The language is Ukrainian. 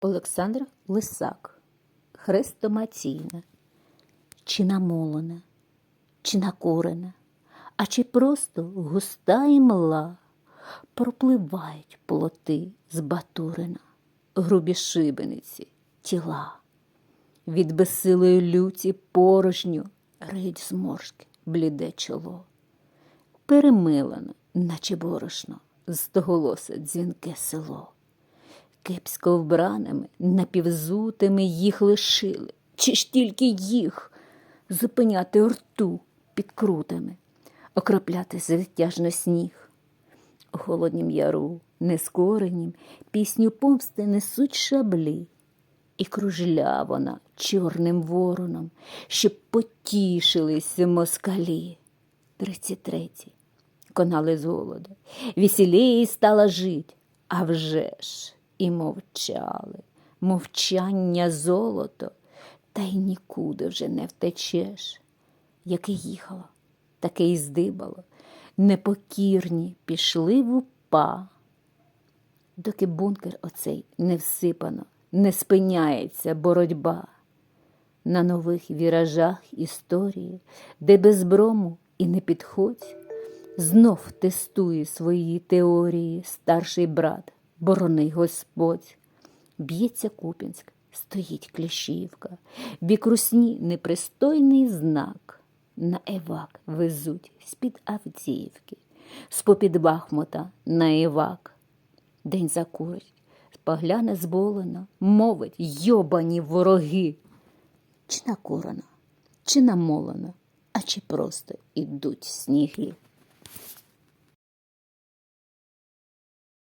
Олександр Лисак, хрестоматійна, чи намолена, чи накурена, а чи просто густа і мла, пропливають плоти з батурина, грубі шибениці, тіла. Від безсилої люті порожню риють зморшки, бліде чоло. Перемилено, наче борошно, стоголосе дзвінке село. Кепсько вбраними, напівзутими їх лишили, чи ж тільки їх зупиняти рту під крутами, окропляти звитяжно сніг. У холоднім яру, нескоренім, пісню помсти несуть шаблі, і кружля вона чорним вороном, щоб потішились москалі. Тридцять третій. Конали з голоду, весіліє стала жить, а вже ж і мовчали, мовчання золото, та й нікуди вже не втечеш. Яке їхало, таке й здибало, непокірні пішли в упа. Доки бункер оцей не всипано, не спиняється боротьба. На нових віражах історії, де без брому і не підходь, знов тестує свої теорії старший брат, борони Господь. Б'ється Купінськ, стоїть Кліщівка, бік русні непристойний знак. На Евак везуть з-під Авдіївки, з-попід Бахмута на Евак. День закурить, погляне зболено, мовить йобані вороги. Чи накурено, чи намолено, а чи просто ідуть сніги.